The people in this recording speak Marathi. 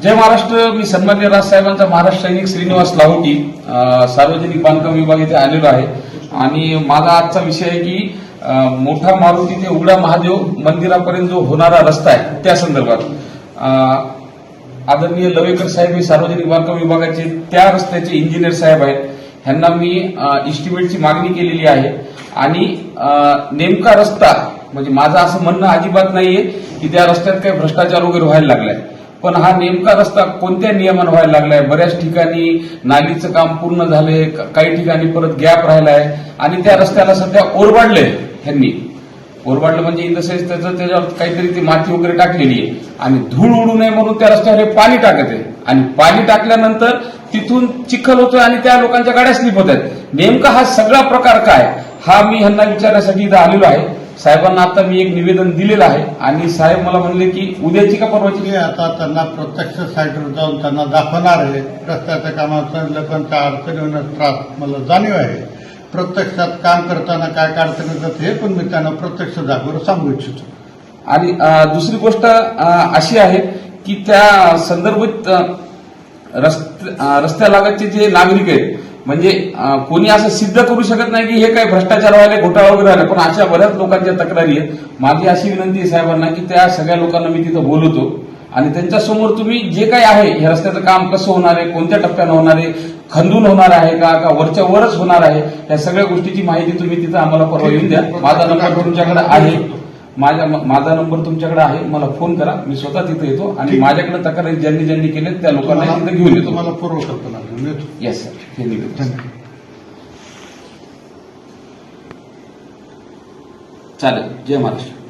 जय महाराष्ट्र मी सन्मान्य राजसाहेबांचा महाराष्ट्र सैनिक श्रीनिवास लाहोटी सार्वजनिक बांधकाम विभाग इथे आलेलो आहे. आणि माझा आजचा विषय आहे की मोठा मारुती ते उघडा महादेव मंदिरापर्यंत जो होणारा रस्ता आहे त्या संदर्भात. आदरणीय लवेकर साहेब हे सार्वजनिक बांधकाम विभागाचे त्या रस्त्याचे इंजिनियर साहेब आहेत. ह्यांना मी इस्टिमेटची मागणी केलेली आहे. आणि नेमका रस्ता म्हणजे माझं असं म्हणणं अजिबात नाहीये की त्या रस्त्यात काही भ्रष्टाचार वगैरे व्हायला लागलाय. पण हा नेमका रस्ता कोणत्या नियमानं व्हायला लागलाय? बऱ्याच ठिकाणी नालीचं काम पूर्ण झालंय काही ठिकाणी परत गॅप राहिलाय आणि त्या रस्त्याला सध्या ओरबाडलंय ह्यांनी. ओरबाडलं म्हणजे इन द सेन्स त्याचं त्याच्यावर काहीतरी ती माती वगैरे टाकलेली आहे. आणि धूळ उडू नये म्हणून त्या रस्त्यावर पाणी टाकत आहे. आणि पाणी टाकल्यानंतर तिथून चिखल होतोय आणि त्या लोकांच्या गाड्या स्लिप होत आहेत. नेमका हा सगळा प्रकार काय? हा मी ह्यांना विचारण्यासाठी इथं आलेलो आहे. साहेबांना आता मी एक निवेदन दिलेलं आहे आणि साहेब मला म्हणले की उद्याची का परवाची? आता त्यांना प्रत्यक्ष साईटवर जाऊन त्यांना दाखवणार आहे. रस्त्याच्या कामाचा लोकांच्या अडचणी होण्याचा त्रास मला जाणीव आहे. प्रत्यक्षात काम करताना काय काय अडचणी येतात हे पण मी त्यांना प्रत्यक्ष जागेवर सांगू इच्छितो. आणि दुसरी गोष्ट अशी आहे की त्या संदर्भित रस्त्यालागतचे जे नागरिक आहेत म्हणजे कोणी असं सिद्ध करू शकत नाही की हे काय भ्रष्टाचार व्हायला घोटाळा वगैरे आला पण अशा बऱ्याच लोकांच्या तक्रारी आहेत. माझी अशी विनंती आहे साहेबांना की त्या सगळ्या लोकांना मी तिथं बोलवतो. आणि त्यांच्यासमोर तुम्ही जे काही आहे हे रस्त्याचं काम कसं होणार आहे कोणत्या टप्प्यानं होणार आहे खंदून होणार आहे का का वरच्या वरच होणार आहे या सगळ्या गोष्टीची माहिती तुम्ही तिथं आम्हाला परवा येऊन द्या. माझा नंबर तुमच्याकडे आहे. माझ्या माझा नंबर तुमच्याकडे आहे मला फोन करा. मी स्वतः तिथे येतो आणि. माझ्याकडे तक्रारी ज्यांनी ज्यांनी केले त्या लोकांना तिथे घेऊन येतो. तुम्हाला पूर्व येतो. येस सर चालेल. जय महाराष्ट्र.